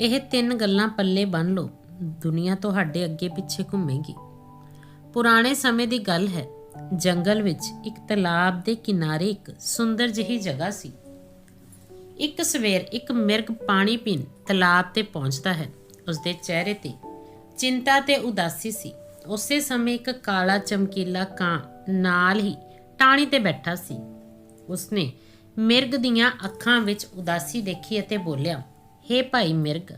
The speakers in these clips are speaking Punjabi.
ਇਹ ਤਿੰਨ ਗੱਲਾਂ ਪੱਲੇ ਬੰਨ ਲਓ। ਦੁਨੀਆ ਤੁਹਾਡੇ ਅੱਗੇ ਪਿੱਛੇ ਘੁੰਮੇਗੀ। ਪੁਰਾਣੇ ਸਮੇਂ ਦੀ ਗੱਲ ਹੈ, ਜੰਗਲ ਵਿੱਚ ਇੱਕ ਤਲਾਬ ਦੇ ਕਿਨਾਰੇ ਇੱਕ ਸੁੰਦਰ ਜਿਹੀ ਜਗ੍ਹਾ ਸੀ। ਇੱਕ ਸਵੇਰ ਇੱਕ ਮਿਰਗ ਪਾਣੀ ਪੀਣ ਤਲਾਬ ਤੇ ਪਹੁੰਚਦਾ ਹੈ। ਉਸਦੇ ਚਿਹਰੇ ਤੇ ਚਿੰਤਾ ਤੇ ਉਦਾਸੀ ਸੀ। ਉਸੇ ਸਮੇਂ ਇੱਕ ਕਾਲਾ ਚਮਕੀਲਾ ਕਾਂ ਨਾਲ ਹੀ ਟਾਣੀ ਤੇ ਬੈਠਾ ਸੀ। ਉਸਨੇ ਮਿਰਗ ਦੀਆਂ ਅੱਖਾਂ ਵਿੱਚ ਉਦਾਸੀ ਦੇਖੀ ਅਤੇ ਬੋਲਿਆ ਹੇ ਭਾਈ ਮਿਰਗ,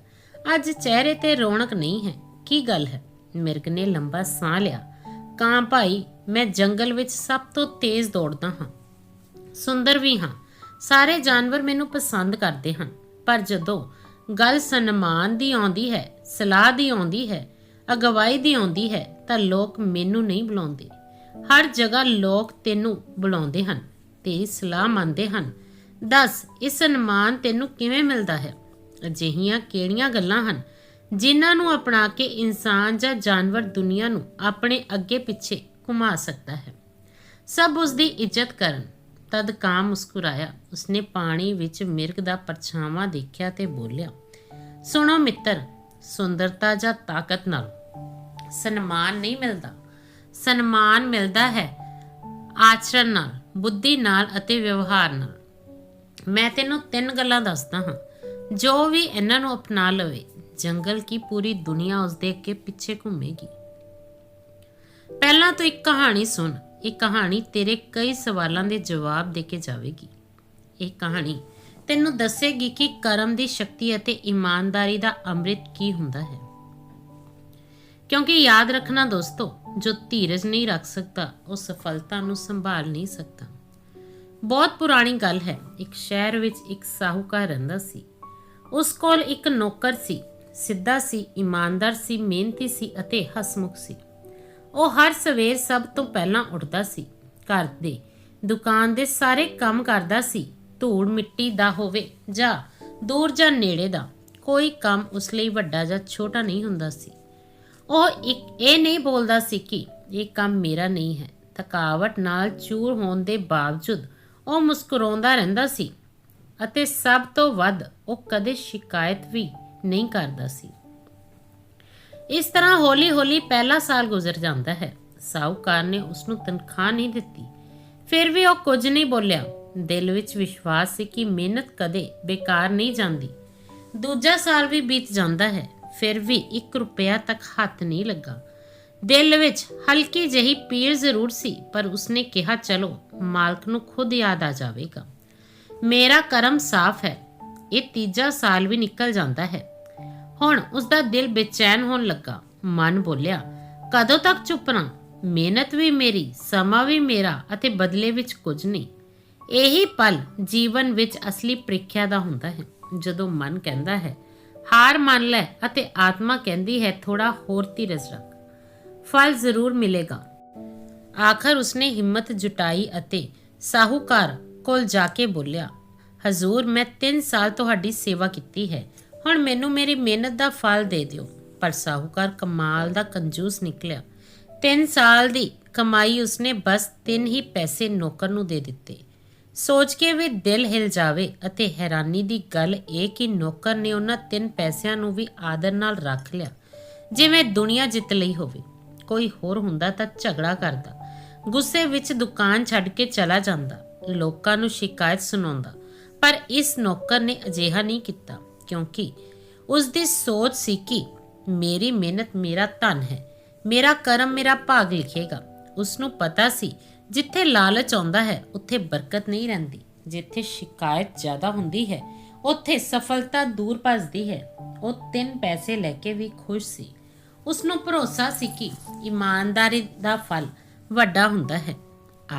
ਅੱਜ ਚਿਹਰੇ ਤੇ ਰੌਣਕ ਨਹੀਂ ਹੈ, ਕੀ ਗੱਲ ਹੈ? ਮਿਰਗ ਨੇ ਲੰਬਾ ਸਾਹ ਲਿਆ। ਕਾਂ ਭਾਈ, ਮੈਂ ਜੰਗਲ ਵਿੱਚ ਸਭ ਤੋਂ ਤੇਜ਼ ਦੌੜਦਾ ਹਾਂ। ਸੁੰਦਰ ਵੀ ਹਾਂ, ਸਾਰੇ ਜਾਨਵਰ ਮੈਨੂੰ ਪਸੰਦ ਕਰਦੇ ਹਨ, ਪਰ ਜਦੋਂ ਗੱਲ ਸਨਮਾਨ ਦੀ ਆਉਂਦੀ ਹੈ, ਸਲਾਹ ਦੀ ਆਉਂਦੀ ਹੈ, ਅਗਵਾਈ ਦੀ ਆਉਂਦੀ ਹੈ, ਤਾਂ ਲੋਕ ਮੈਨੂੰ ਨਹੀਂ ਬੁਲਾਉਂਦੇ। ਹਰ ਜਗ੍ਹਾ ਲੋਕ ਤੈਨੂੰ ਬੁਲਾਉਂਦੇ ਹਨ ਤੇਰੀ ਸਲਾਹ ਮੰਨਦੇ ਹਨ। ਦੱਸ, ਇਹ ਸਨਮਾਨ ਤੈਨੂੰ ਕਿਵੇਂ ਮਿਲਦਾ ਹੈ? ਅਜਿਹੀਆਂ ਕਿਹੜੀਆਂ ਗੱਲਾਂ ਹਨ ਜਿਨ੍ਹਾਂ ਨੂੰ ਅਪਣਾ ਕੇ ਇਨਸਾਨ ਜਾਂ ਜਾਨਵਰ ਦੁਨੀਆ ਨੂੰ ਆਪਣੇ ਅੱਗੇ ਪਿੱਛੇ ਘੁਮਾ ਸਕਦਾ ਹੈ? ਸਭ ਉਸ ਦੀ ਇੱਜ਼ਤ ਕਰਨ। ਤਦ ਕਾਮ ਮੁਸਕਰਾਇਆ। ਉਸਨੇ ਪਾਣੀ ਵਿੱਚ ਮਿਰਗ ਦਾ ਪਰਛਾਵਾਂ ਦੇਖਿਆ ਤੇ ਬੋਲਿਆ, ਸੁਣੋ ਮਿੱਤਰ, ਸੁੰਦਰਤਾ ਜਾਂ ਤਾਕਤ ਨਾਲ ਸਨਮਾਨ ਨਹੀਂ ਮਿਲਦਾ। ਸਨਮਾਨ ਮਿਲਦਾ ਹੈ ਆਚਰਣ ਨਾਲ, ਬੁੱਧੀ ਨਾਲ ਅਤੇ ਵਿਵਹਾਰ ਨਾਲ। ਮੈਂ ਤੈਨੂੰ ਤਿੰਨ ਗੱਲਾਂ ਦੱਸਦਾ ਹਾਂ। ਜੋ ਵੀ ਇਹਨਾਂ ਨੂੰ ਅਪਣਾ ਲਵੇ, ਜੰਗਲ ਕੀ ਪੂਰੀ ਦੁਨੀਆ ਉਸ ਦੇ ਅੱਗੇ ਪਿੱਛੇ ਘੁੰਮੇਗੀ। ਪਹਿਲਾਂ ਤੋਂ ਇੱਕ ਕਹਾਣੀ ਸੁਣ, ਇਹ ਕਹਾਣੀ ਤੇਰੇ ਕਈ ਸਵਾਲਾਂ ਦੇ ਜਵਾਬ ਦੇ ਕੇ ਜਾਵੇਗੀ। ਇਹ ਕਹਾਣੀ ਤੈਨੂੰ ਦੱਸੇਗੀ ਕਿ ਕਰਮ ਦੀ ਸ਼ਕਤੀ ਅਤੇ ਇਮਾਨਦਾਰੀ ਦਾ ਅੰਮ੍ਰਿਤ ਕੀ ਹੁੰਦਾ ਹੈ। ਕਿਉਂਕਿ ਯਾਦ ਰੱਖਣਾ ਦੋਸਤੋ, ਜੋ ਧੀਰਜ ਨਹੀਂ ਰੱਖ ਸਕਦਾ, ਉਹ ਸਫਲਤਾ ਨੂੰ ਸੰਭਾਲ ਨਹੀਂ ਸਕਦਾ। ਬਹੁਤ ਪੁਰਾਣੀ ਗੱਲ ਹੈ, ਇੱਕ ਸ਼ਹਿਰ ਵਿੱਚ ਇੱਕ ਸਾਹੂਕਾਰ ਰਹਿੰਦਾ ਸੀ। ਉਸ ਕੋਲ ਇੱਕ ਨੌਕਰ ਸੀ। ਸਿੱਧਾ ਸੀ, ਇਮਾਨਦਾਰ ਸੀ, ਮਿਹਨਤੀ ਸੀ ਅਤੇ ਹਸਮੁਖ ਸੀ। ਉਹ ਹਰ ਸਵੇਰ ਸਭ ਤੋਂ ਪਹਿਲਾਂ ਉੱਠਦਾ ਸੀ। ਘਰ ਦੇ, ਦੁਕਾਨ ਦੇ ਸਾਰੇ ਕੰਮ ਕਰਦਾ ਸੀ। ਧੂੜ ਮਿੱਟੀ ਦਾ ਹੋਵੇ ਜਾਂ ਦੂਰ ਜਾਂ ਨੇੜੇ ਦਾ, ਕੋਈ ਕੰਮ ਉਸ ਲਈ ਵੱਡਾ ਜਾਂ ਛੋਟਾ ਨਹੀਂ ਹੁੰਦਾ ਸੀ। ਉਹ ਇੱਕ ਇਹ ਨਹੀਂ ਬੋਲਦਾ ਸੀ ਕਿ ਇਹ ਕੰਮ ਮੇਰਾ ਨਹੀਂ ਹੈ। ਥਕਾਵਟ ਨਾਲ ਚੂਰ ਹੋਣ ਦੇ ਬਾਵਜੂਦ ਉਹ ਮੁਸਕਰਾਉਂਦਾ ਰਹਿੰਦਾ ਸੀ। ਅਤੇ ਸਭ ਤੋਂ ਵੱਧ ਉਹ ਕਦੇ ਸ਼ਿਕਾਇਤ ਵੀ ਨਹੀਂ ਕਰਦਾ ਸੀ। ਇਸ ਤਰ੍ਹਾਂ ਹੌਲੀ-ਹੌਲੀ ਪਹਿਲਾ ਸਾਲ ਗੁਜ਼ਰ ਜਾਂਦਾ ਹੈ। ਸਾਹੂਕਾਰ ਨੇ ਉਸ ਨੂੰ ਤਨਖਾਹ ਨਹੀਂ ਦਿੱਤੀ। ਫਿਰ ਵੀ ਉਹ ਕੁਝ ਨਹੀਂ ਬੋਲਿਆ। ਦਿਲ ਵਿੱਚ ਵਿਸ਼ਵਾਸ ਸੀ ਕਿ ਮਿਹਨਤ ਕਦੇ ਬੇਕਾਰ ਨਹੀਂ ਜਾਂਦੀ। ਦੂਜਾ ਸਾਲ ਵੀ ਬੀਤ ਜਾਂਦਾ ਹੈ। ਫਿਰ ਵੀ 1 ਰੁਪਿਆ ਤੱਕ ਹੱਥ ਨਹੀਂ ਲੱਗਾ। ਦਿਲ ਵਿੱਚ ਹਲਕੀ ਜਿਹੀ ਪੀੜ ਜ਼ਰੂਰ ਸੀ, ਪਰ ਉਸਨੇ ਕਿਹਾ, ਚਲੋ, ਮਾਲਕ ਨੂੰ ਖੁਦ ਯਾਦ ਆ ਜਾਵੇਗਾ। ਮੇਰਾ ਕਰਮ ਸਾਫ਼ ਹੈ। ਇਹ ਤੀਜਾ ਸਾਲ ਵੀ ਨਿਕਲ ਜਾਂਦਾ ਹੈ। ਹੁਣ ਉਸ ਦਾ ਦਿਲ ਬੇਚੈਨ ਹੋਣ ਲੱਗਾ। ਮਨ ਬੋਲਿਆ, ਕਦੋਂ ਤੱਕ ਚੁੱਪਣਾ ਮਿਹਨਤ ਵੀ ਮੇਰੀ, ਸਮਾਂ ਵੀ ਮੇਰਾ ਅਤੇ ਬਦਲੇ ਵਿੱਚ ਕੁਝ ਨਹੀਂ। ਇਹੀ ਪਲ ਜੀਵਨ ਵਿੱਚ ਅਸਲੀ ਪ੍ਰੀਖਿਆ ਦਾ ਹੁੰਦਾ ਹੈ। ਜਦੋਂ ਮਨ ਕਹਿੰਦਾ ਹੈ, ਹਾਰ ਮੰਨ ਲੈ ਅਤੇ ਆਤਮਾ ਕਹਿੰਦੀ ਹੈ ਥੋੜਾ ਹੋਰ ਧੀਰਜ ਰੱਖ। ਫਲ ਜ਼ਰੂਰ ਮਿਲੇਗਾ। ਆਖਰ ਉਸਨੇ ਹਿੰਮਤ ਜੁਟਾਈ ਅਤੇ ਸਾਹੂਕਾਰ ਕੋਲ ਜਾ ਕੇ ਬੋਲਿਆ, ਹਜ਼ੂਰ, ਮੈਂ 3 ਸਾਲ ਤੁਹਾਡੀ ਸੇਵਾ ਕੀਤੀ ਹੈ। ਹੁਣ ਮੈਨੂੰ ਮੇਰੀ ਮਿਹਨਤ ਦਾ ਫਲ ਦੇ ਦਿਓ। ਪਰ ਸਾਹੂਕਾਰ ਕਮਾਲ ਦਾ ਕੰਜੂਸ ਨਿਕਲਿਆ। 3 ਸਾਲ ਦੀ ਕਮਾਈ ਉਸਨੇ ਬਸ ਤਿੰਨ ਹੀ ਪੈਸੇ ਨੌਕਰ ਨੂੰ ਦੇ ਦਿੱਤੇ। ਸੋਚ ਕੇ ਵੀ ਦਿਲ ਹਿਲ ਜਾਵੇ ਅਤੇ ਹੈਰਾਨੀ ਦੀ ਗੱਲ ਇਹ ਕਿ ਨੌਕਰ ਨੇ ਉਹਨਾਂ ਤਿੰਨ ਪੈਸਿਆਂ ਨੂੰ ਵੀ ਆਦਰ ਨਾਲ ਰੱਖ ਲਿਆ, ਜਿਵੇਂ ਦੁਨੀਆ ਜਿੱਤ ਲਈ ਹੋਵੇ। ਕੋਈ ਹੋਰ ਹੁੰਦਾ ਤਾਂ ਝਗੜਾ ਕਰਦਾ, ਗੁੱਸੇ ਵਿੱਚ ਦੁਕਾਨ ਛੱਡ ਕੇ ਚਲਾ ਜਾਂਦਾ। ਲੋਕਾਂ ਨੂੰ ਸ਼ਿਕਾਇਤ ਸੁਣਾਉਂਦਾ, ਪਰ ਇਸ ਨੌਕਰ ਨੇ ਅਜਿਹਾ ਨਹੀਂ ਕੀਤਾ, ਕਿਉਂਕਿ ਉਸ ਦੀ ਸੋਚ ਸੀ ਕਿ ਮੇਰੀ ਮਿਹਨਤ ਮੇਰਾ ਧਨ ਹੈ, ਮੇਰਾ ਕਰਮ ਮੇਰਾ ਭਾਗ ਲਿਖੇਗਾ। ਉਸ ਨੂੰ ਪਤਾ ਸੀ, ਜਿੱਥੇ ਲਾਲਚ ਆਉਂਦਾ ਹੈ, ਉੱਥੇ ਬਰਕਤ ਨਹੀਂ ਰਹਿੰਦੀ। ਜਿੱਥੇ ਸ਼ਿਕਾਇਤ ਜ਼ਿਆਦਾ ਹੁੰਦੀ ਹੈ, ਉੱਥੇ ਸਫਲਤਾ ਦੂਰ ਭੱਜਦੀ ਹੈ। ਉਹ ਤਿੰਨ ਪੈਸੇ ਲੈ ਕੇ ਵੀ ਖੁਸ਼ ਸੀ। ਉਸ ਨੂੰ ਭਰੋਸਾ ਸੀ ਕਿ ਇਮਾਨਦਾਰੀ ਦਾ ਫਲ ਵੱਡਾ ਹੁੰਦਾ ਹੈ।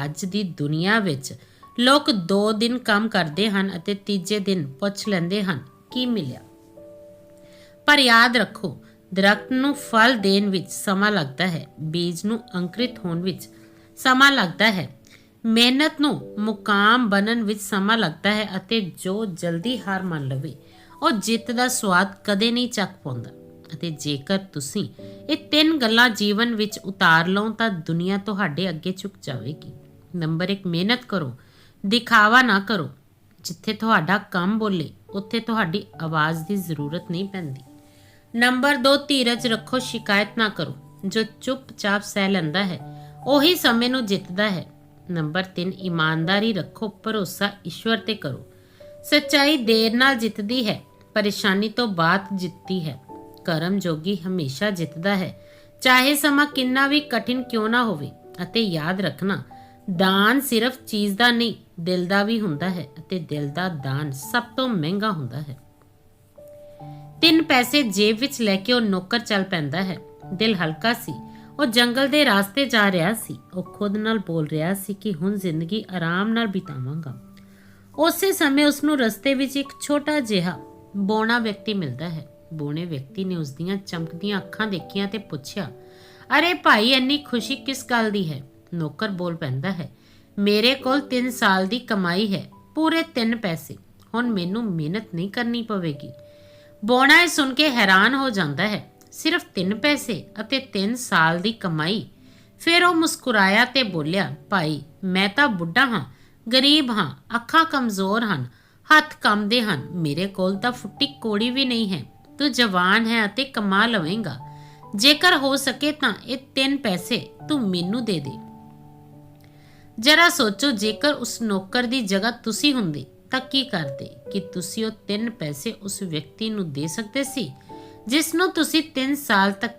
ਅੱਜ ਦੀ ਦੁਨੀਆ ਵਿੱਚ ਲੋਕ 2 ਦਿਨ ਕੰਮ ਕਰਦੇ ਹਨ ਅਤੇ ਤੀਜੇ ਦਿਨ ਪੁੱਛ ਲੈਂਦੇ ਹਨ, ਕੀ ਮਿਲਿਆ? ਪਰ ਯਾਦ ਰੱਖੋ, ਦਰਖਤ ਨੂੰ ਫਲ ਦੇਣ ਵਿੱਚ ਸਮਾਂ ਲੱਗਦਾ ਹੈ, ਬੀਜ ਨੂੰ ਅੰਕੁਰਿਤ ਹੋਣ ਵਿੱਚ ਸਮਾਂ ਲੱਗਦਾ ਹੈ। ਮਿਹਨਤ ਨੂੰ ਮੁਕਾਮ ਬਣਨ ਵਿੱਚ ਸਮਾਂ ਲੱਗਦਾ ਹੈ ਅਤੇ ਜੋ ਜਲਦੀ ਹਾਰ ਮੰਨ ਲਵੇ, ਉਹ ਜਿੱਤ ਦਾ ਸਵਾਦ ਕਦੇ ਨਹੀਂ ਚੱਕ ਪਾਉਂਦਾ। ਅਤੇ ਜੇਕਰ ਤੁਸੀਂ ਇਹ ਤਿੰਨ ਗੱਲਾਂ ਜੀਵਨ ਵਿੱਚ ਉਤਾਰ ਲਓ ਤਾਂ ਦੁਨੀਆ ਤੁਹਾਡੇ ਅੱਗੇ ਝੁਕ ਜਾਵੇਗੀ। ਨੰਬਰ 1 ਮਿਹਨਤ ਕਰੋ। ਦਿਖਾਵਾ ਨਾ ਕਰੋ। ਜਿੱਥੇ ਤੁਹਾਡਾ ਕੰਮ ਬੋਲੇ, ਉੱਥੇ ਤੁਹਾਡੀ ਆਵਾਜ਼ ਦੀ ਜ਼ਰੂਰਤ ਨਹੀਂ ਪੈਂਦੀ। ਨੰਬਰ 2 ਧੀਰਜ ਰੱਖੋ, ਸ਼ਿਕਾਇਤ ਨਾ ਕਰੋ। ਜੋ ਚੁੱਪਚਾਪ ਸਹਿ ਲੈਂਦਾ ਹੈ, ਉਹੀ ਸਮੇਂ ਨੂੰ ਜਿੱਤਦਾ ਹੈ। ਨੰਬਰ 3 ਇਮਾਨਦਾਰੀ ਰੱਖੋ, ਭਰੋਸਾ ਈਸ਼ਵਰ ਤੇ ਕਰੋ। ਸੱਚਾਈ ਦੇਰ ਨਾਲ ਜਿੱਤਦੀ ਹੈ, ਪਰੇਸ਼ਾਨੀ ਤੋਂ ਬਾਅਦ ਜਿੱਤਦੀ ਹੈ। ਕਰਮ ਜੋਗੀ ਹਮੇਸ਼ਾ ਜਿੱਤਦਾ ਹੈ। ਚਾਹੇ ਸਮਾਂ ਕਿੰਨਾ ਵੀ ਕਠਿਨ ਕਿਉਂ ਨਾ ਹੋਵੇ, ਅਤੇ ਯਾਦ ਰੱਖਣਾ, ਦਾਨ ਸਿਰਫ ਚੀਜ਼ ਦਾ ਨਹੀਂ ਦਿਲ ਦਾ ਵੀ ਹੁੰਦਾ ਹੈ ਅਤੇ ਦਿਲ ਦਾ ਦਾਨ ਸਭ ਤੋਂ ਮਹਿੰਗਾ ਹੁੰਦਾ ਹੈ। ਤਿੰਨ ਪੈਸੇ ਜੇਬ ਵਿੱਚ ਲੈ ਕੇ ਉਹ ਨੌਕਰ ਚੱਲ ਪੈਂਦਾ ਹੈ। ਦਿਲ ਹਲਕਾ ਸੀ। ਉਹ ਜੰਗਲ ਦੇ ਰਾਸਤੇ ਜਾ ਰਿਹਾ ਸੀ। ਉਹ ਖੁਦ ਨਾਲ ਬੋਲ ਰਿਹਾ ਸੀ ਕਿ ਹੁਣ ਜ਼ਿੰਦਗੀ ਆਰਾਮ ਨਾਲ ਬਿਤਾਵਾਂਗਾ। ਉਸੇ ਸਮੇਂ ਉਸ ਨੂੰ ਰਸਤੇ ਵਿੱਚ ਇੱਕ ਛੋਟਾ ਜਿਹਾ ਬੋਣਾ ਵਿਅਕਤੀ ਮਿਲਦਾ ਹੈ। ਬੋਣੇ ਵਿਅਕਤੀ ਨੇ ਉਸ ਦੀਆਂ ਚਮਕਦੀਆਂ ਅੱਖਾਂ ਦੇਖੀਆਂ ਤੇ ਪੁੱਛਿਆ, ਅਰੇ ਭਾਈ, ਇੰਨੀ ਖੁਸ਼ੀ ਕਿਸ ਗੱਲ ਦੀ ਹੈ? ਨੌਕਰ ਬੋਲ ਪੈਂਦਾ ਹੈ ਮੇਰੇ ਕੋਲ 3 ਸਾਲ ਦੀ ਕਮਾਈ ਹੈ, ਪੂਰੇ 3 ਪੈਸੇ। ਹੁਣ ਮੈਨੂੰ ਮਿਹਨਤ ਨਹੀਂ ਕਰਨੀ ਪਵੇਗੀ। ਬੋਣਾ ਇਹ ਸੁਣ ਕੇ ਹੈਰਾਨ ਹੋ ਜਾਂਦਾ ਹੈ, ਸਿਰਫ 3 ਪੈਸੇ ਅਤੇ 3 ਸਾਲ ਦੀ ਕਮਾਈ। ਫਿਰ ਉਹ ਮੁਸਕਰਾਇਆ ਤੇ ਬੋਲਿਆ, ਭਾਈ, ਮੈਂ ਤਾਂ ਬੁੱਢਾ ਹਾਂ, ਗਰੀਬ ਹਾਂ, ਅੱਖਾਂ ਕਮਜ਼ੋਰ ਹਨ, ਹੱਥ ਕੰਮਦੇ ਹਨ, ਮੇਰੇ ਕੋਲ ਤਾਂ ਫੁੱਟੀ ਕੋੜੀ ਵੀ ਨਹੀਂ ਹੈ, ਤੂੰ ਜਵਾਨ ਹੈ ਅਤੇ ਕਮਾ ਲਵੇਂਗਾ। ਜੇਕਰ ਹੋ ਸਕੇ ਤਾਂ ਇਹ ਤਿੰਨ ਪੈਸੇ ਤੂੰ ਮੈਨੂੰ ਦੇ ਦੇ। ਜਰਾ ਸੋਚੋ, ਜੇਕਰ ਉਸ ਨੌਕਰ ਦੀ ਜਗ੍ਹਾ ਤੁਸੀਂ ਹੁੰਦੇ, ਤਾਂ ਕੀ ਕਰਦੇ? ਕਿ ਤੁਸੀਂ ਉਹ 3 ਪੈਸੇ ਉਸ ਵਿਅਕਤੀ ਨੂੰ ਦੇ ਸਕਦੇ ਸੀ, ਜਿਸ ਨੂੰ ਤੁਸੀਂ 3 ਸਾਲ ਤੱਕ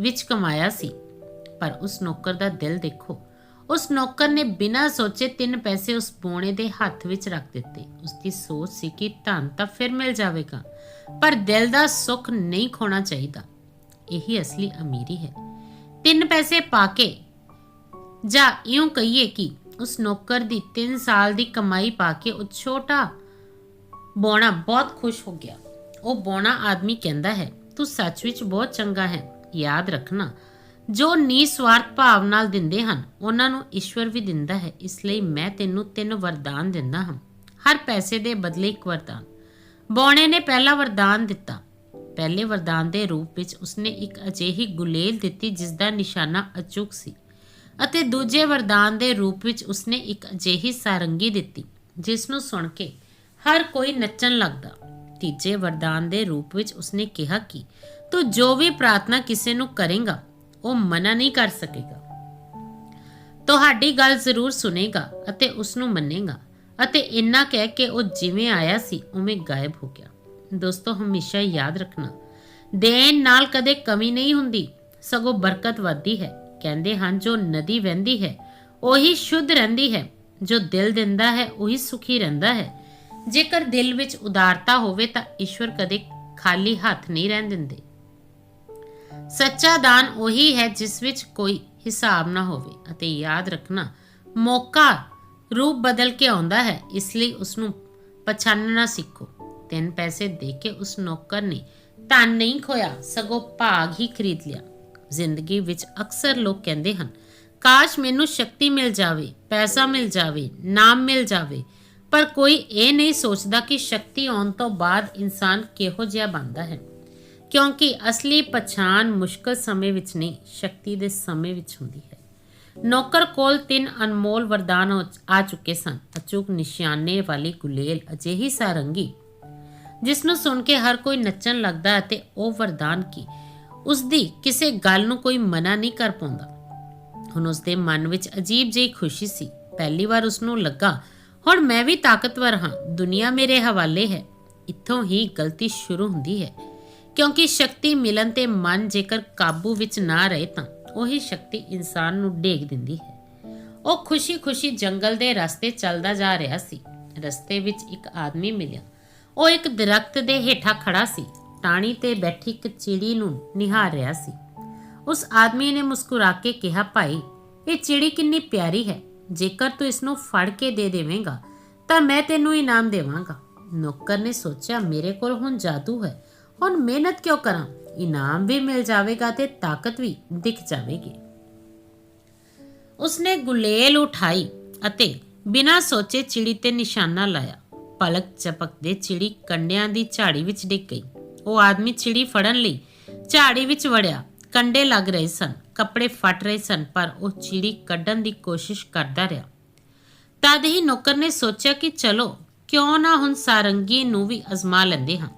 ਵਿੱਚ ਕਮਾਇਆ ਸੀ? ਪਰ ਉਸ ਨੌਕਰ ਦਾ ਦਿਲ ਦੇਖੋ, ਉਸ ਨੌਕਰ ਨੇ ਬਿਨਾਂ ਸੋਚੇ 3 ਪੈਸੇ ਉਸ ਬੋਣੇ ਦੇ ਹੱਥ ਵਿੱਚ ਰੱਖ ਦਿੱਤੇ। ਉਸ ਦੀ ਸੋਚ ਸੀ ਕਿ ਧਨ ਤਾਂ ਫਿਰ ਮਿਲ ਜਾਵੇਗਾ, ਪਰ ਦਿਲ ਦਾ ਸੁੱਖ ਨਹੀਂ ਖੋਣਾ ਚਾਹੀਦਾ। ਇਹੀ ਅਸਲੀ ਅਮੀਰੀ ਹੈ। 3 ਪੈਸੇ ਪਾ ਕੇ ਜਾਂ ਇਉਂ ਕਹੀਏ ਕਿ ਉਸ ਨੌਕਰ ਦੀ 3 ਸਾਲ ਦੀ ਕਮਾਈ ਪਾ ਕੇ ਉਹ ਛੋਟਾ ਬੋਣਾ ਬਹੁਤ ਖੁਸ਼ ਹੋ ਗਿਆ। ਉਹ ਬੋਣਾ ਆਦਮੀ ਕਹਿੰਦਾ ਹੈ, ਤੂੰ ਸੱਚ ਵਿੱਚ ਬਹੁਤ ਚੰਗਾ ਹੈ, ਯਾਦ ਰੱਖਣਾ। ਜੋ ਨਿਸਵਾਰਥ ਭਾਵ ਨਾਲ ਦਿੰਦੇ ਹਨ, ਉਹਨਾਂ ਨੂੰ ਈਸ਼ਵਰ ਵੀ ਦਿੰਦਾ ਹੈ, ਇਸ ਲਈ ਮੈਂ ਤੈਨੂੰ ਤਿੰਨ ਵਰਦਾਨ ਦਿੰਦਾ ਹਾਂ। ਹਰ ਪੈਸੇ ਦੇ ਬਦਲੇ ਇੱਕ ਵਰਦਾਨ। ਬੋਣੇ ਨੇ ਪਹਿਲਾ ਵਰਦਾਨ ਦਿੱਤਾ। ਪਹਿਲੇ ਵਰਦਾਨ ਦੇ ਰੂਪ ਵਿੱਚ ਉਸਨੇ ਇੱਕ ਅਜਿਹੀ ਗੁਲੇਲ ਦਿੱਤੀ ਜਿਸ ਦਾ ਨਿਸ਼ਾਨਾ ਅਚੂਕ ਸੀ। ਅਤੇ ਦੂਜੇ ਵਰਦਾਨ ਦੇ ਰੂਪ ਵਿੱਚ ਉਸਨੇ ਇੱਕ ਅਜਿਹੀ ਸਾਰੰਗੀ ਦਿੱਤੀ, ਜਿਸ ਨੂੰ ਸੁਣ ਕੇ ਹਰ ਕੋਈ ਨੱਚਣ ਲੱਗਦਾ। ਤੀਜੇ ਵਰਦਾਨ ਦੇ ਰੂਪ ਵਿੱਚ ਉਸਨੇ ਕਿਹਾ ਕਿ ਤੂੰ ਜੋ ਵੀ ਪ੍ਰਾਰਥਨਾ ਕਿਸੇ ਨੂੰ ਕਰੇਗਾ, ਉਹ ਮਨਾ ਨਹੀਂ ਕਰ ਸਕੇਗਾ। ਤੁਹਾਡੀ ਗੱਲ ਜ਼ਰੂਰ ਸੁਨੇਗਾ ਅਤੇ ਉਸ ਨੂੰ ਮੰਨੇਗਾ ਅਤੇ ਇੰਨਾ ਕਹਿ ਕੇ ਉਹ ਜਿਵੇਂ ਆਇਆ ਸੀ, ਉਵੇਂ ਗਾਇਬ ਹੋ ਗਿਆ। ਦੋਸਤੋ, ਹਮੇਸ਼ਾ ਯਾਦ ਰੱਖਣਾ, ਦੇਣ ਨਾਲ ਕਦੇ ਕਮੀ ਨਹੀਂ ਹੁੰਦੀ, ਸਗੋਂ ਬਰਕਤ ਵੱਧਦੀ ਹੈ। ਕਹਿੰਦੇ ਹਨ, ਜੋ ਨਦੀ ਵਹਿੰਦੀ ਹੈ, ਉਹੀ ਸ਼ੁੱਧ ਰਹਿੰਦੀ ਹੈ, ਜੋ ਦਿਲ ਦਿੰਦਾ ਹੈ, ਉਹੀ ਸੁਖੀ ਰਹਿੰਦਾ ਹੈ। ਜੇਕਰ ਦਿਲ ਵਿੱਚ ਉਦਾਰਤਾ ਹੋਵੇ ਤਾਂ ਈਸ਼ਵਰ ਕਦੇ ਖਾਲੀ ਹੱਥ ਨਹੀਂ ਰਹਿਣ ਦਿੰਦੇ। ਸੱਚਾ ਦਾਨ ਉਹੀ ਹੈ, ਜਿਸ ਵਿੱਚ ਕੋਈ ਹਿਸਾਬ ਨਾ ਹੋਵੇ, ਅਤੇ ਯਾਦ ਰੱਖਣਾ, ਮੌਕਾ ਰੂਪ ਬਦਲ ਕੇ ਆਉਂਦਾ ਹੈ, ਇਸ ਲਈ ਉਸ ਨੂੰ ਪਛਾਣਨਾ ਸਿੱਖੋ। ਤਿੰਨ ਪੈਸੇ ਦੇ ਕੇ ਉਸ ਨੌਕਰ ਨੇ ਧਨ ਨਹੀਂ ਖੋਇਆ, ਸਗੋਂ ਭਾਗ ਹੀ ਖਰੀਦ ਲਿਆ। ਜ਼ਿੰਦਗੀ ਵਿੱਚ ਅਕਸਰ ਲੋਕ ਕਹਿੰਦੇ ਹਨ, ਕਾਸ਼ ਮੈਨੂੰ ਸ਼ਕਤੀ ਮਿਲ ਜਾਵੇ, ਪੈਸਾ ਮਿਲ ਜਾਵੇ, ਨਾਮ ਮਿਲ ਜਾਵੇ। ਪਰ ਕੋਈ ਇਹ ਨਹੀਂ ਸੋਚਦਾ ਕਿ ਸ਼ਕਤੀ ਆਉਣ ਤੋਂ ਬਾਅਦ ਇਨਸਾਨ ਕਿਹੋ ਜਿਹਾ ਬਣਦਾ ਹੈ। ਕਿਉਂਕਿ ਅਸਲੀ ਪਛਾਣ ਮੁਸ਼ਕਲ ਸਮੇਂ ਵਿੱਚ ਨਹੀਂ, ਸ਼ਕਤੀ ਦੇ ਸਮੇਂ ਵਿੱਚ ਹੁੰਦੀ ਹੈ। ਨੌਕਰ ਕੋਲ ਤਿੰਨ ਅਨਮੋਲ ਵਰਦਾਨ ਆ ਚੁੱਕੇ ਸਨ। ਅਚੂਕ ਨਿਸ਼ਾਨੇ ਵਾਲੀ ਗੁਲੇਲ ਅਜਿਹੀ ਸਾਰੰਗੀ, ਜਿਸ ਨੂੰ ਸੁਣ ਕੇ ਹਰ ਕੋਈ ਨੱਚਣ ਲੱਗਦਾ ਅਤੇ ਉਹ ਵਰਦਾਨ ਕੀ? ਉਸ ਦੀ ਕਿਸੇ ਗੱਲ ਨੂੰ ਕੋਈ ਮਨਾ ਨਹੀਂ ਕਰ ਪਾਉਂਦਾ। ਹੁਣ ਉਸ ਦੇ ਮਨ ਵਿੱਚ ਅਜੀਬ ਜਿਹੀ ਖੁਸ਼ੀ ਸੀ। ਪਹਿਲੀ ਵਾਰ ਉਸ ਨੂੰ ਲੱਗਾ, ਹੁਣ ਮੈਂ ਵੀ ਤਾਕਤਵਰ ਹਾਂ, ਦੁਨੀਆ ਮੇਰੇ ਹਵਾਲੇ ਹੈ। ਇੱਥੋਂ ਹੀ ਗਲਤੀ ਸ਼ੁਰੂ ਹੁੰਦੀ ਹੈ। ਕਿਉਂਕਿ ਸ਼ਕਤੀ ਮਿਲਣ ਤੇ ਮਨ ਜੇਕਰ ਕਾਬੂ ਵਿੱਚ ਨਾ ਰਹੇ ਤਾਂ ਉਹੀ ਸ਼ਕਤੀ ਇਨਸਾਨ ਨੂੰ ਡੇਗ ਦਿੰਦੀ ਹੈ। ਉਹ ਖੁਸ਼ੀ-ਖੁਸ਼ੀ ਜੰਗਲ ਦੇ ਰਸਤੇ ਚੱਲਦਾ ਜਾ ਰਿਹਾ ਸੀ। ਰਸਤੇ ਵਿੱਚ ਇੱਕ ਆਦਮੀ ਮਿਲਿਆ। ਉਹ ਇੱਕ ਦਰਖਤ ਦੇ ਹੇਠਾਂ ਖੜਾ ਸੀ। ਟਾਣੀ ਤੇ ਬੈਠੀ ਇੱਕ ਚਿੜੀ ਨੂੰ ਨਿਹਾਰ ਰਿਹਾ ਸੀ। ਉਸ ਆਦਮੀ ਨੇ ਮੁਸਕਰਾ ਕੇ ਕਿਹਾ, ਭਾਈ, ਇਹ ਚਿੜੀ ਕਿੰਨੀ ਪਿਆਰੀ ਹੈ। ਜੇਕਰ ਤੂੰ ਇਸ ਨੂੰ ਫੜ ਕੇ ਦੇ ਦੇਵੇਂਗਾ, ਤਾਂ ਮੈਂ ਤੈਨੂੰ ਇਨਾਮ ਦੇਵਾਂਗਾ। ਨੌਕਰ ਨੇ ਸੋਚਿਆ, ਮੇਰੇ ਕੋਲ ਹੁਣ ਜਾਦੂ ਹੈ। ਹੁਣ ਮਿਹਨਤ ਕਿਉਂ ਕਰਾਂ? ਇਨਾਮ ਵੀ ਮਿਲ ਜਾਵੇਗਾ ਤੇ ਤਾਕਤ ਵੀ ਦਿਖ ਜਾਵੇਗੀ। ਉਸਨੇ ਗੁਲੇਲ ਉਠਾਈ ਅਤੇ ਬਿਨਾਂ ਸੋਚੇ ਚਿੜੀ ਤੇ ਨਿਸ਼ਾਨਾ ਲਾਇਆ। ਪਲਕ ਚਪਕਦੇ ਚਿੜੀ ਕੰਡਿਆਂ ਦੀ ਝਾੜੀ ਵਿੱਚ ਡਿੱਗ ਗਈ। ਉਹ ਆਦਮੀ ਚਿੜੀ ਫੜਨ ਲਈ ਝਾੜੀ ਵਿੱਚ ਵੜਿਆ। ਕੰਡੇ ਲੱਗ ਰਹੇ ਸਨ, ਕੱਪੜੇ ਫਟ ਰਹੇ ਸਨ, ਪਰ ਉਹ ਚਿੜੀ ਕੱਢਣ ਦੀ ਕੋਸ਼ਿਸ਼ ਕਰਦਾ ਰਿਹਾ। ਤਦ ਹੀ ਨੌਕਰ ਨੇ ਸੋਚਿਆ ਕਿ ਚਲੋ, ਕਿਉਂ ਨਾ ਹੁਣ ਸਾਰੰਗੀ ਨੂੰ ਵੀ ਅਜ਼ਮਾ ਲੈਂਦੇ ਹਾਂ।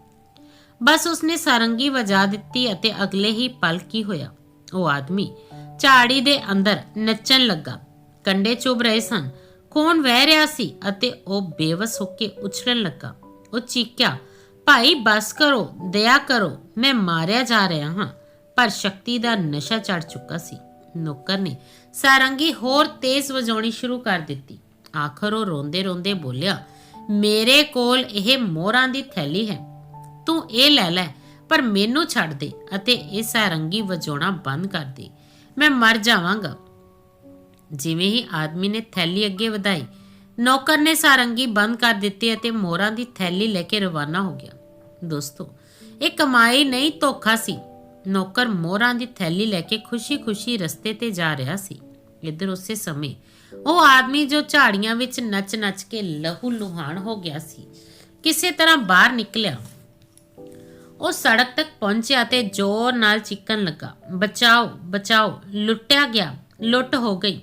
ਬਸ ਉਸਨੇ ਸਾਰੰਗੀ ਵਜਾ ਦਿੱਤੀ ਅਤੇ ਅਗਲੇ ਹੀ ਪਲ ਕੀ ਹੋਇਆ? ਉਹ ਆਦਮੀ ਝਾੜੀ ਦੇ ਅੰਦਰ ਨੱਚਣ ਲੱਗਾ। ਕੰਡੇ ਚੁਭ ਰਹੇ ਸਨ। ਖੂਨ ਵਹਿ ਰਿਹਾ ਸੀ ਅਤੇ ਉਹ ਬੇਵਸ ਹੋ ਕੇ ਉਛਲਣ ਲੱਗਾ। ਉਹ ਚੀਕਿਆ ਭਾਈ, ਬਸ ਕਰੋ, ਦਇਆ ਕਰੋ, ਮੈਂ ਮਾਰਿਆ ਜਾ ਰਿਹਾ ਹਾਂ। ਪਰ ਸ਼ਕਤੀ ਦਾ ਨਸ਼ਾ ਚੜ ਚੁੱਕਾ ਸੀ। ਨੌਕਰ ਨੇ ਸਾਰੰਗੀ ਹੋਰ ਤੇਜ਼ ਵਜਾਉਣੀ ਸ਼ੁਰੂ ਕਰ ਦਿੱਤੀ। ਆਖਰ ਉਹ ਰੋਂਦੇ ਰੋਂਦੇ ਬੋਲਿਆ, ਮੇਰੇ ਕੋਲ ਇਹ ਮੋਹਰਾਂ ਦੀ ਥੈਲੀ ਹੈ। ਤੂੰ ਇਹ ਲੈ ਲੈ, ਪਰ ਮੈਨੂੰ ਛੱਡ ਦੇ ਅਤੇ ਇਹ ਸਾਰੰਗੀ ਵਜਾਉਣਾ ਬੰਦ ਕਰ ਦੇ। ਮੈਂ ਮਰ ਜਾਵਾਂਗਾ। ਜਿਵੇਂ ਹੀ ਆਦਮੀ ਨੇ ਥੈਲੀ ਅੱਗੇ ਵਧਾਈ, ਨੌਕਰ ਨੇ ਸਾਰੰਗੀ ਬੰਦ ਕਰ ਦਿੱਤੀ ਅਤੇ ਮੋਹਰਾਂ ਦੀ ਥੈਲੀ ਲੈ ਕੇ ਰਵਾਨਾ ਹੋ ਗਿਆ। ਦੋਸਤੋ, ਇਹ ਕਮਾਈ ਨਹੀਂ ਧੋਖਾ ਸੀ। ਨੌਕਰ ਮੋਹਰਾਂ ਦੀ ਥੈਲੀ ਲੈ ਕੇ ਖੁਸ਼ੀ-ਖੁਸ਼ੀ ਰਸਤੇ ਤੇ ਜਾ ਰਿਹਾ ਸੀ। ਇੱਧਰ ਉਸੇ ਸਮੇਂ ਉਹ ਆਦਮੀ ਜੋ ਝਾੜੀਆਂ ਵਿੱਚ ਨੱਚ-ਨੱਚ ਕੇ ਲਹੂ ਲੁਹਾਨ ਹੋ ਗਿਆ ਸੀ, ਕਿਸੇ ਤਰ੍ਹਾਂ ਬਾਹਰ ਨਿਕਲਿਆ। ਉਹ ਸੜਕ ਤੱਕ ਪਹੁੰਚਿਆ ਤੇ ਜ਼ੋਰ ਨਾਲ ਚਿੱਕਣ ਲੱਗਾ। ਬਚਾਓ ਬਚਾਓ, ਲੁੱਟਿਆ ਗਿਆ, ਲੁੱਟ ਹੋ ਗਈ।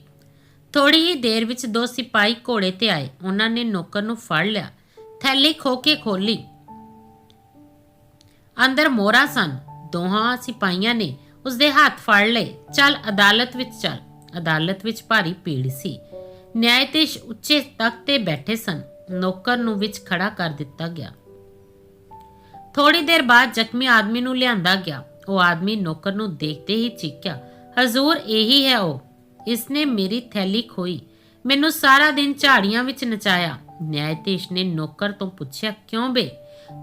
ਥੋੜੀ ਹੀ ਦੇਰ ਵਿੱਚ ਦੋ ਸਿਪਾਹੀ ਘੋੜੇ ਤੇ ਆਏ। ਉਹਨਾਂ ਨੇ ਨੌਕਰ ਨੂੰ ਫੜ ਲਿਆ। ਥੈਲੀ ਖੋ ਕੇ ਖੋਲੀ ਅੰਦਰ ਮੋਹਰਾਂ ਸਨ। ਦੋਹਾਂ ਸਿਪਾਹੀਆਂ ਨੇ ਉਸਦੇ ਹੱਥ ਫੜ ਲਏ। ਚੱਲ, ਅਦਾਲਤ ਵਿੱਚ ਚੱਲ। ਅਦਾਲਤ ਵਿੱਚ ਭਾਰੀ ਭੀੜ ਸੀ। ਨਿਆਇਤੀਸ਼ ਉੱਚੇ ਤਖਤ ਤੇ ਬੈਠੇ ਸਨ। ਨੌਕਰ ਨੂੰ ਵਿੱਚ ਖੜਾ ਕਰ ਦਿੱਤਾ ਗਿਆ। ਥੋੜੀ ਦੇਰ ਬਾਅਦ ਜ਼ਖਮੀ ਆਦਮੀ ਨੂੰ ਲਿਆਂਦਾ ਗਿਆ। ਉਹ ਆਦਮੀ ਨੌਕਰ ਨੂੰ ਦੇਖਦੇ ਹੀ ਚੀਕਿਆ ਹਜ਼ੂਰ, ਇਹੀ ਹੈ ਉਹ। ਇਸਨੇ ਮੇਰੀ ਥੈਲੀ ਖੋਈ। ਮੈਨੂੰ ਸਾਰਾ ਦਿਨ ਝਾੜੀਆਂ ਵਿੱਚ ਨਚਾਇਆ। ਨਿਆਇਤੀਸ਼ ਨੇ ਨੌਕਰ ਤੋਂ ਪੁੱਛਿਆ, ਕਿਉਂ ਬੇ?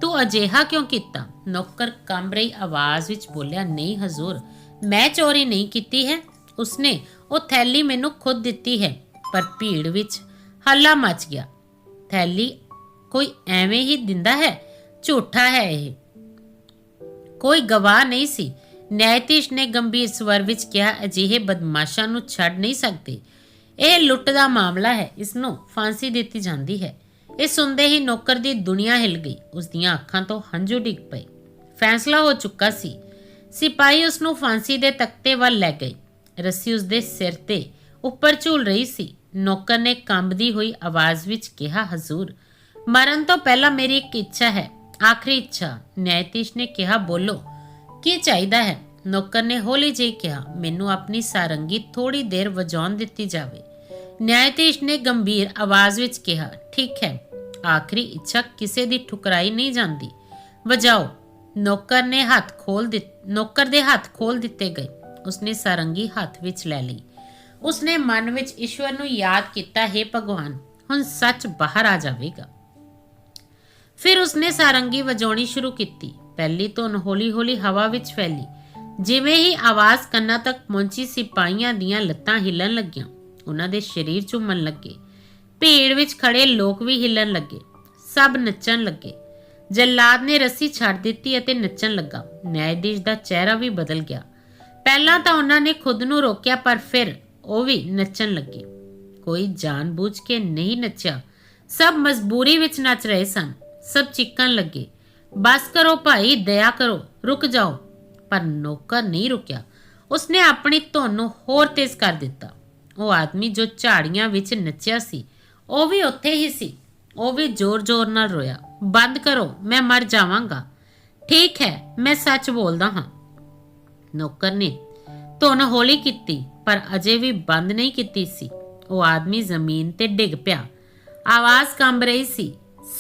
ਤੂੰ ਅਜਿਹਾ ਕਿਉਂ ਕੀਤਾ? ਨੌਕਰ ਕੰਬ ਰਹੀ ਆਵਾਜ਼ ਵਿੱਚ ਬੋਲਿਆ, ਨਹੀਂ ਹਜ਼ੂਰ, ਮੈਂ ਚੋਰੀ ਨਹੀਂ ਕੀਤੀ ਹੈ। ਉਸਨੇ ਉਹ ਥੈਲੀ ਮੈਨੂੰ ਖੁਦ ਦਿੱਤੀ ਹੈ, ਪਰ ਭੀੜ ਵਿੱਚ ਹੱਲਾ ਮਚ ਗਿਆ। ਥੈਲੀ ਕੋਈ ਐਵੇਂ ਹੀ ਦਿੰਦਾ ਹੈ? ਝੂਠਾ ਹੈ ਇਹ। ਕੋਈ ਗਵਾਹ ਨਹੀਂ ਸੀ। ਨਿਆਇਤੀਸ਼ ਨੇ ਗੰਭੀਰ ਸਵਰ ਵਿੱਚ ਕਿਹਾ, ਅਜਿਹੇ ਬਦਮਾਸ਼ਾਂ ਨੂੰ ਛੱਡ ਨਹੀਂ ਸਕਦੇ। ਇਹ ਲੁੱਟ ਦਾ ਮਾਮਲਾ ਹੈ। ਇਸ ਨੂੰ ਫਾਂਸੀ ਦਿੱਤੀ ਜਾਂਦੀ ਹੈ। ਇਹ ਸੁਣਦੇ ਹੀ ਨੌਕਰ ਦੀ ਦੁਨੀਆ ਹਿਲ ਗਈ। ਉਸ ਦੀਆਂ ਅੱਖਾਂ ਤੋਂ ਹੰਝੂ ਡਿੱਗ ਪਏ। ਫੈਸਲਾ ਹੋ ਚੁੱਕਾ ਸੀ। ਸਿਪਾਹੀ ਉਸ ਨੂੰ ਫਾਂਸੀ ਦੇ ਤਖਤੇ ਵੱਲ ਲੈ ਗਏ। ਰੱਸੀ ਉਸ ਦੇ ਸਿਰ ਤੇ ਉੱਪਰ ਝੂਲ ਰਹੀ ਸੀ। ਨੌਕਰ ਨੇ ਕੰਬਦੀ ਹੋਈ ਆਵਾਜ਼ ਵਿੱਚ ਕਿਹਾ, ਹਜ਼ੂਰ, ਮਰਨ ਤੋਂ ਪਹਿਲਾਂ ਮੇਰੀ ਇੱਕ ਇੱਛਾ ਹੈ। ਆਖਰੀ ਇੱਛਾ। ਨਿਆਇਤੀਸ਼ ਨੇ ਕਿਹਾ, ਬੋਲੋ, ਕੀ ਚਾਹੀਦਾ ਹੈ? ਨੌਕਰ ਨੇ ਹੌਲੀ ਜਿਹੀ ਕਿਹਾ, ਮੈਨੂੰ ਆਪਣੀ ਸਾਰੰਗੀ ਥੋੜੀ ਦੇਰ ਵਜਾਉਣ ਦਿੱਤੀ ਜਾਵੇ। ਨਿਆਇਤੀਸ਼ ਨੇ ਗੰਭੀਰ ਆਵਾਜ਼ ਵਿੱਚ ਕਿਹਾ ਠੀਕ ਹੈ ਆਖਰੀ ਇੱਛਾ ਕਿਸੇ ਦੀ ਠੁਕਰਾਈ ਨਹੀਂ ਜਾਂਦੀ ਵਜਾਓ ਨੌਕਰ ਨੇ ਹੱਥ ਖੋਲ ਦਿੱਤ ਨੌਕਰ ਦੇ ਹੱਥ ਖੋਲ ਦਿੱਤੇ ਗਏ ਉਸਨੇ ਸਾਰੰਗੀ ਹੱਥ ਵਿੱਚ ਲੈ ਲਈ ਉਸਨੇ ਮਨ ਵਿੱਚ ਈਸ਼ਵਰ ਨੂੰ ਯਾਦ ਕੀਤਾ ਹੈ ਭਗਵਾਨ ਹੁਣ ਸੱਚ ਬਾਹਰ ਆ ਜਾਵੇਗਾ ਫਿਰ ਉਸਨੇ ਸਾਰੰਗੀ ਵਜਾਉਣੀ ਸ਼ੁਰੂ ਕੀਤੀ ਪਹਿਲੀ ਧੁਨ ਹੌਲੀ-ਹੌਲੀ ਹਵਾ ਵਿੱਚ ਫੈਲੀ ਜਿਵੇਂ ਹੀ ਆਵਾਜ਼ ਕੰਨਾਂ ਤੱਕ ਪਹੁੰਚੀ ਸਿਪਾਹੀਆਂ ਦੀਆਂ ਲੱਤਾਂ ਹਿੱਲਣ ਲੱਗੀਆਂ ਉਹਨਾਂ ਦੇ ਸਰੀਰ ਝੁੰਮਣ ਲੱਗੇ। ਭੀੜ ਵਿੱਚ ਖੜੇ ਲੋਕ ਵੀ ਹਿੱਲਣ ਲੱਗੇ। ਸਭ ਨੱਚਣ ਲੱਗੇ। ਜੱਲਾਦ ਨੇ ਰੱਸੀ ਛੱਡ ਦਿੱਤੀ ਅਤੇ ਨੱਚਣ ਲੱਗਾ। ਨਿਆਇਦੀਸ਼ ਦਾ ਚਿਹਰਾ ਵੀ ਬਦਲ ਗਿਆ। ਪਹਿਲਾਂ ਤਾਂ ਉਹਨਾਂ ਨੇ ਖੁਦ ਨੂੰ ਰੋਕਿਆ, ਪਰ ਫਿਰ ਉਹ ਵੀ ਨੱਚਣ ਲੱਗੇ। ਕੋਈ ਜਾਣਬੁੱਝ ਕੇ ਨਹੀਂ ਨੱਚਿਆ। ਸਭ ਮਜਬੂਰੀ ਵਿੱਚ ਨੱਚ ਰਹੇ ਸਨ। ਸਭ ਚੀਕਣ ਲੱਗੇ। ਬਸ ਕਰੋ ਭਾਈ, ਦਇਆ ਕਰੋ, ਰੁਕ ਜਾਓ। ਪਰ ਨੌਕਰ ਨਹੀਂ ਰੁਕਿਆ। ਉਸਨੇ ਆਪਣੀ ਧੁਨ ਨੂੰ ਹੋਰ ਤੇਜ਼ ਕਰ ਦਿੱਤਾ। ਉਹ ਆਦਮੀ ਜੋ ਝਾੜੀਆਂ ਵਿੱਚ ਨੱਚਿਆ ਸੀ, ਉਹ ਵੀ ਉੱਥੇ ਹੀ ਸੀ। ਉਹ ਵੀ ਜ਼ੋਰ-ਜ਼ੋਰ ਨਾਲ ਰੋਇਆ, ਬੰਦ ਕਰੋ, ਮੈਂ ਮਰ ਜਾਵਾਂਗਾ। ਠੀਕ ਹੈ, ਮੈਂ ਸੱਚ ਬੋਲਦਾ ਹਾਂ। ਨੌਕਰ ਨੇ ਧੁਨ ਹੌਲੀ ਕੀਤੀ, ਪਰ ਅਜੇ ਵੀ ਬੰਦ ਨਹੀਂ ਕੀਤੀ ਸੀ। ਉਹ ਆਦਮੀ ਜ਼ਮੀਨ ਤੇ ਡਿੱਗ ਪਿਆ। ਆਵਾਜ਼ ਕੰਬ ਰਹੀ ਸੀ,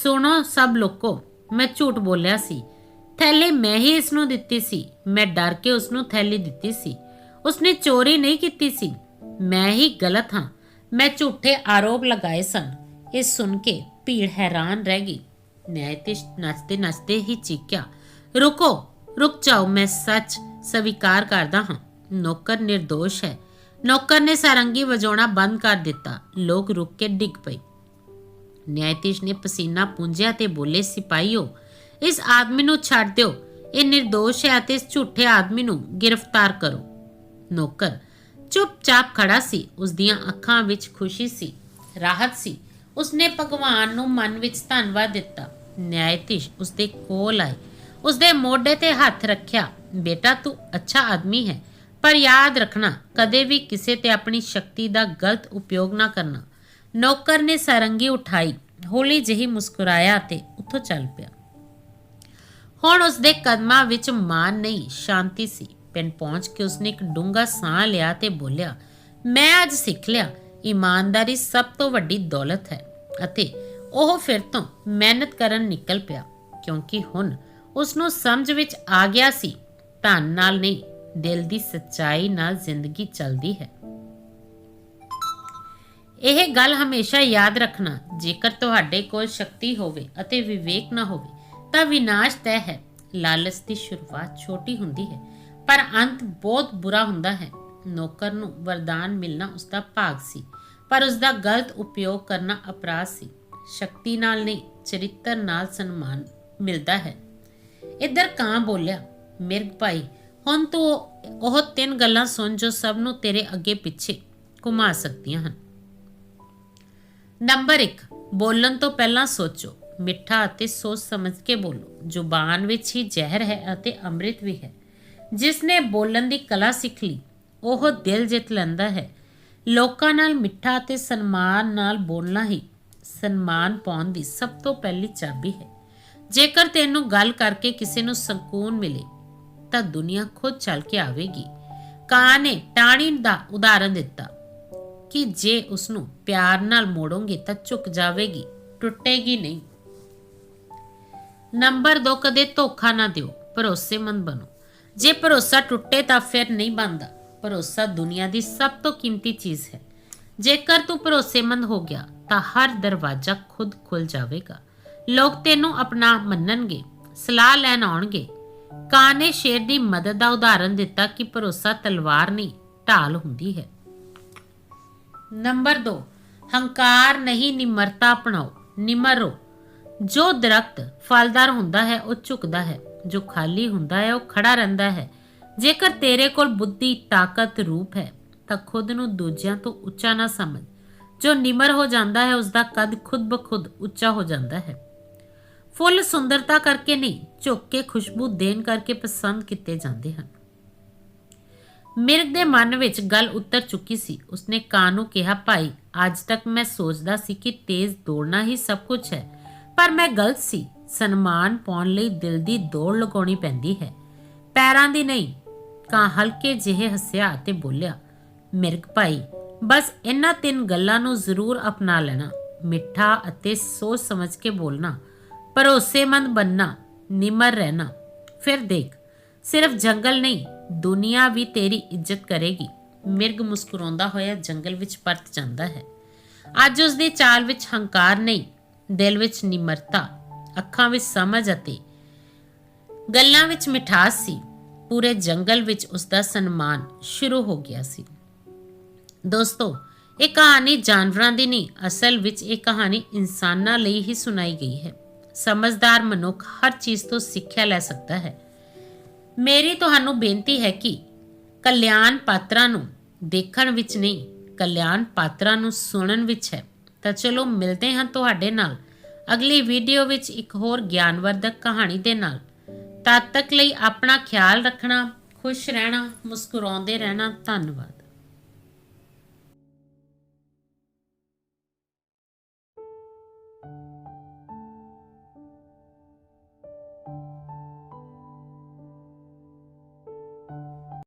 ਸੁਣੋ ਸਭ ਲੋਕੋ, ਮੈਂ ਝੂਠ ਬੋਲਿਆ ਸੀ। ਥੈਲੀ ਮੈਂ ਹੀ ਇਸ ਨੂੰ ਦਿੱਤੀ ਸੀ। ਮੈਂ ਡਰ ਕੇ ਉਸ ਨੂੰ ਥੈਲੀ ਦਿੱਤੀ ਸੀ। ਉਸਨੇ ਚੋਰੀ ਨਹੀਂ ਕੀਤੀ ਸੀ। ਮੈਂ ਹੀ ਗਲਤ ਹਾਂ। ਮੈਂ ਝੂਠੇ ਆਰੋਪ ਲਗਾਏ ਸਨ। ਇਹ ਸੁਣ ਕੇ ਭੀੜ ਹੈਰਾਨ ਰਹਿ ਗਈ। ਨਿਆਇਤਿਸ਼ ਨੱਚਦੇ ਨੱਚਦੇ ਹੀ ਚੀਕਿਆ, ਰੁਕੋ, ਰੁਕ ਜਾਓ, ਮੈਂ ਸੱਚ ਸਵੀਕਾਰ ਕਰਦਾ ਹਾਂ। ਨੌਕਰ નિર્ਦੋਸ਼ ਹੈ। ਨੌਕਰ ਨੇ ਸਾਰੰਗੀ ਵਜਾਉਣਾ ਬੰਦ ਕਰ ਦਿੱਤਾ। ਲੋਕ ਰੁਕ ਕੇ ਡਿੱਗ ਪਏ। ਨਿਆਇਤਿਸ਼ ਨੇ ਪਸੀਨਾ ਪੁੰਝਿਆ ਤੇ ਬੋਲੇ ਸਿਪਾਈਓ ਇਸ ਆਦਮੀ ਨੂੰ ਛੱਡ ਦਿਓ। ਇਹ નિર્ਦੋਸ਼ ਹੈ ਅਤੇ ਇਸ ਝੂਠੇ ਆਦਮੀ ਨੂੰ ਗ੍ਰਿਫਤਾਰ ਕਰੋ। ਨੌਕਰ ਚੁੱਪਚਾਪ ਖੜਾ ਸੀ। ਉਸ ਦੀਆਂ ਅੱਖਾਂ ਵਿੱਚ ਖੁਸ਼ੀ ਸੀ, ਰਾਹਤ ਸੀ। ਉਸਨੇ ਭਗਵਾਨ ਨੂੰ ਮਨ ਵਿੱਚ ਧੰਨਵਾਦ ਦਿੱਤਾ। ਨਿਆਇਤੀਸ਼ ਉਸਦੇ ਕੋਲ ਆਏ। ਉਸਦੇ ਮੋਢੇ ਤੇ ਹੱਥ ਰੱਖਿਆ। ਬੇਟਾ, ਤੂੰ ਅੱਛਾ ਆਦਮੀ ਹੈ, ਪਰ ਯਾਦ ਰੱਖਣਾ, ਕਦੇ ਵੀ ਕਿਸੇ ਤੇ ਆਪਣੀ ਸ਼ਕਤੀ ਦਾ ਗਲਤ ਉਪਯੋਗ ਨਾ ਕਰਨਾ। ਨੌਕਰ ਨੇ ਸਰੰਗੀ ਉਠਾਈ। ਹੌਲੀ ਜਿਹੀ ਮੁਸਕਰਾਇਆ ਤੇ ਉੱਥੋਂ ਚੱਲ ਪਿਆ। ਹੁਣ ਉਸਦੇ ਕਦਮਾਂ ਵਿੱਚ ਮਾਨ ਨਹੀਂ, ਸ਼ਾਂਤੀ ਸੀ। ਪਿੰਡ ਪਹੁੰਚ ਕੇ ਉਸਨੇ ਇੱਕ ਡੂੰਘਾ ਸਾਹ ਲਿਆ ਤੇ ਬੋਲਿਆ, ਮੈਂ ਅੱਜ ਸਿੱਖ ਲਿਆ। ਇਮਾਨਦਾਰੀ ਸਭ ਤੋਂ ਵੱਡੀ ਦੌਲਤ ਹੈ। ਅਤੇ ਉਹ ਫਿਰ ਤੋਂ ਮਿਹਨਤ ਕਰਨ ਨਿਕਲ ਪਿਆ, ਕਿਉਂਕਿ ਹੁਣ ਉਸ ਨੂੰ ਸਮਝ ਵਿੱਚ ਆ ਗਿਆ ਸੀ, ਧਨ ਨਾਲ ਨਹੀਂ, ਦਿਲ ਦੀ ਸੱਚਾਈ ਨਾਲ ਜ਼ਿੰਦਗੀ ਚੱਲਦੀ ਹੈ। ਇਹ ਗੱਲ ਹਮੇਸ਼ਾ ਯਾਦ ਰੱਖਣਾ, ਜੇਕਰ ਤੁਹਾਡੇ ਕੋਲ ਸ਼ਕਤੀ ਹੋਵੇ ਅਤੇ ਵਿਵੇਕ ਨਾ ਹੋਵੇ, ਤਾਂ ਵਿਨਾਸ਼ ਤੈ ਹੈ। ਲਾਲਚ ਦੀ ਸ਼ੁਰੂਆਤ ਛੋਟੀ ਹੁੰਦੀ ਹੈ। ਪਰ ਅੰਤ ਬਹੁਤ ਬੁਰਾ ਹੁੰਦਾ ਹੈ। ਨੌਕਰ ਨੂੰ ਵਰਦਾਨ ਮਿਲਣਾ ਉਸ ਦਾ ਭਾਗ ਸੀ, ਪਰ ਉਸ ਦਾ ਗਲਤ ਉਪਯੋਗ ਕਰਨਾ ਅਪਰਾਧ ਸੀ। ਸ਼ਕਤੀ ਨਾਲ ਨਹੀਂ, ਚਰਿੱਤਰ ਨਾਲ ਸਨਮਾਨ ਮਿਲਦਾ ਹੈ। ਇੱਧਰ ਕਾਂ ਬੋਲਿਆ, ਮਿਰਗ ਭਾਈ, ਹੁਣ ਤੂੰ ਉਹ ਤਿੰਨ ਗੱਲਾਂ ਸੁਣ ਜੋ ਸਭ ਨੂੰ ਤੇਰੇ ਅੱਗੇ ਪਿੱਛੇ ਘੁਮਾ ਸਕਦੀਆਂ ਹਨ। ਨੰਬਰ 1 ਬੋਲਣ ਤੋਂ ਪਹਿਲਾਂ ਸੋਚੋ। ਮਿੱਠਾ ਅਤੇ ਸੋਚ ਸਮਝ ਕੇ ਬੋਲੋ। ਜ਼ੁਬਾਨ ਵਿੱਚ ਹੀ ਜ਼ਹਿਰ ਹੈ ਅਤੇ ਅੰਮ੍ਰਿਤ ਵੀ ਹੈ। ਜਿਸ ਨੇ ਬੋਲਣ ਦੀ ਕਲਾ ਸਿੱਖ ਲਈ, ਉਹ ਦਿਲ ਜਿੱਤ ਲੈਂਦਾ ਹੈ। ਲੋਕਾਂ ਨਾਲ ਮਿੱਠਾ ਅਤੇ ਸਨਮਾਨ ਨਾਲ ਬੋਲਣਾ ਹੀ ਸਨਮਾਨ ਪਾਉਣ ਦੀ ਸਭ ਤੋਂ ਪਹਿਲੀ ਚਾਬੀ ਹੈ। ਜੇਕਰ ਤੈਨੂੰ ਗੱਲ ਕਰਕੇ ਕਿਸੇ ਨੂੰ ਸਕੂਨ ਮਿਲੇ, ਤਾਂ ਦੁਨੀਆ ਖੁਦ ਚੱਲ ਕੇ ਆਵੇਗੀ। ਕਾਂ ਨੇ ਟਾਣੀ ਦਾ ਉਦਾਹਰਨ ਦਿੱਤਾ ਕਿ ਜੇ ਉਸ ਨੂੰ ਪਿਆਰ ਨਾਲ ਮੋੜੋਗੇ ਤਾਂ ਝੁਕ ਜਾਵੇਗੀ, ਟੁੱਟੇਗੀ ਨਹੀਂ। ਨੰਬਰ 2 ਕਦੇ ਧੋਖਾ ਨਾ ਦਿਓ, ਭਰੋਸੇਮੰਦ ਬਣੋ। ਜੇ ਭਰੋਸਾ ਟੁੱਟੇ ਤਾਂ ਫਿਰ ਨਹੀਂ ਬਣਦਾ। ਭਰੋਸਾ ਦੁਨੀਆ ਦੀ ਸਭ ਤੋਂ ਕੀਮਤੀ ਚੀਜ਼ ਹੈ। ਜੇਕਰ ਤੂੰ ਭਰੋਸੇਮੰਦ ਹੋ ਗਿਆ, ਤਾਂ ਹਰ ਦਰਵਾਜ਼ਾ ਖੁਦ ਖੁੱਲ ਜਾਵੇਗਾ। ਲੋਕ ਤੈਨੂੰ ਆਪਣਾ ਮੰਨਣਗੇ, ਸਲਾਹ ਲੈਣ ਆਉਣਗੇ। ਕਾਂ ਨੇ ਸ਼ੇਰ ਦੀ ਮਦਦ ਦਾ ਉਦਾਹਰਨ ਦਿੱਤਾ ਕਿ ਭਰੋਸਾ ਤਲਵਾਰ ਨਹੀਂ, ਢਾਲ ਹੁੰਦੀ ਹੈ। ਨੰਬਰ 2 ਹੰਕਾਰ ਨਹੀਂ, ਨਿਮਰਤਾ ਅਪਣਾਓ, ਨਿਮਰੋ। ਜੋ ਦਰਖਤ ਫਲਦਾਰ ਹੁੰਦਾ ਹੈ, ਉਹ ਝੁਕਦਾ ਹੈ। ਜੋ ਖਾਲੀ ਹੁੰਦਾ ਹੈ, ਉਹ ਖੜਾ ਰਹਿੰਦਾ ਹੈ। ਜੇਕਰ ਤੇਰੇ ਕੋਲ ਬੁੱਧੀ ਤਾਕਤ ਰੂਪ ਹੈ, ਤਾਂ ਖੁਦ ਨੂੰ ਦੂਜਿਆਂ ਤੋਂ ਉੱਚਾ ਨਾ ਸਮਝ। ਜੋ ਨਿਮਰ ਹੋ ਜਾਂਦਾ ਹੈ ਉਸ ਦਾ ਕੱਦ ਖੁਦ ਬਖੁਦ ਉੱਚਾ ਹੋ ਜਾਂਦਾ ਹੈ। ਫੁੱਲ ਸੁੰਦਰਤਾ ਕਰਕੇ ਨਹੀਂ, ਝੁੱਕ ਕੇ ਖੁਸ਼ਬੂ ਦੇਣ ਕਰਕੇ ਪਸੰਦ ਕੀਤੇ ਜਾਂਦੇ ਹਨ। ਮਿਰਗ ਦੇ ਮਨ ਵਿੱਚ ਗੱਲ ਉੱਤਰ ਚੁੱਕੀ ਸੀ। ਉਸਨੇ ਕਾਂ ਨੂੰ ਕਿਹਾ, ਭਾਈ, ਅੱਜ ਤੱਕ ਮੈਂ ਸੋਚਦਾ ਸੀ ਕਿ ਤੇਜ਼ ਦੌੜਨਾ ਹੀ ਸਭ ਕੁਝ ਹੈ, ਪਰ ਮੈਂ ਗਲਤ ਸੀ। ਸਨਮਾਨ ਪਾਉਣ ਲਈ ਦਿਲ ਦੀ ਦੌੜ ਲਗਾਉਣੀ ਪੈਂਦੀ ਹੈ। ਪੈਰਾਂ ਦੀ ਨਹੀਂ ਕਾਂ ਹਲਕੇ ਜਿਹੇ ਹੱਸਿਆ ਤੇ ਬੋਲਿਆ, ਮਿਰਗ ਭਾਈ, ਬਸ ਇਹਨਾਂ ਤਿੰਨ ਗੱਲਾਂ ਨੂੰ ਜ਼ਰੂਰ ਅਪਣਾ ਲੈਣਾ। ਮਿੱਠਾ ਅਤੇ ਸੋਚ ਸਮਝ ਕੇ ਬੋਲਣਾ, ਭਰੋਸੇਮੰਦ ਬੰਨਾ ਨਿਮਰ ਰਹਿਣਾ। ਫਿਰ ਦੇਖ, ਸਿਰਫ ਜੰਗਲ ਨਹੀਂ, ਦੁਨੀਆ ਵੀ ਤੇਰੀ ਇੱਜ਼ਤ ਕਰੇਗੀ। ਮਿਰਗ ਮੁਸਕਰਾਉਂਦਾ ਹੋਇਆ ਜੰਗਲ ਵਿੱਚ ਪਰਤ ਜਾਂਦਾ ਹੈ। ਅੱਜ ਉਸ ਦੀ ਚਾਲ ਵਿੱਚ ਹੰਕਾਰ ਨਹੀਂ, ਦਿਲ ਵਿੱਚ ਨਿਮਰਤਾ ਅੱਖਾਂ ਵਿੱਚ ਸਮਝ ਅਤੇ ਗੱਲਾਂ ਵਿੱਚ ਮਿਠਾਸ ਸੀ। ਪੂਰੇ ਜੰਗਲ ਵਿੱਚ ਉਸ ਦਾ ਸਨਮਾਨ ਸ਼ੁਰੂ ਹੋ ਗਿਆ ਸੀ। ਦੋਸਤੋ, ਇਹ ਕਹਾਣੀ ਜਾਨਵਰਾਂ ਦੀ ਨਹੀਂ, ਅਸਲ ਵਿੱਚ ਇਹ ਕਹਾਣੀ ਇਨਸਾਨਾਂ ਲਈ ਹੀ ਸੁਣਾਈ ਗਈ ਹੈ। ਸਮਝਦਾਰ ਮਨੁੱਖ ਹਰ ਚੀਜ਼ ਤੋਂ ਸਿੱਖਿਆ ਲੈ ਸਕਦਾ ਹੈ। ਮੇਰੀ ਤੁਹਾਨੂੰ ਬੇਨਤੀ ਹੈ ਕਿ ਕਲਿਆਣ ਪਾਤਰਾਂ ਨੂੰ ਦੇਖਣ ਵਿੱਚ ਨਹੀਂ, ਕਲਿਆਣ ਪਾਤਰਾਂ ਨੂੰ ਸੁਣਨ ਵਿੱਚ ਹੈ। ਤਾਂ ਚਲੋ, ਮਿਲਦੇ ਹਾਂ ਤੁਹਾਡੇ ਨਾਲ ਅਗਲੀ ਵੀਡੀਓ ਵਿੱਚ ਇੱਕ ਹੋਰ ਗਿਆਨਵਰਧਕ ਕਹਾਣੀ ਦੇ ਨਾਲ। ਤਦ ਤੱਕ ਲਈ ਆਪਣਾ ਖਿਆਲ ਰੱਖਣਾ, ਖੁਸ਼ ਰਹਿਣਾ, ਮੁਸਕਰਾਉਂਦੇ ਰਹਿਣਾ। ਧੰਨਵਾਦ।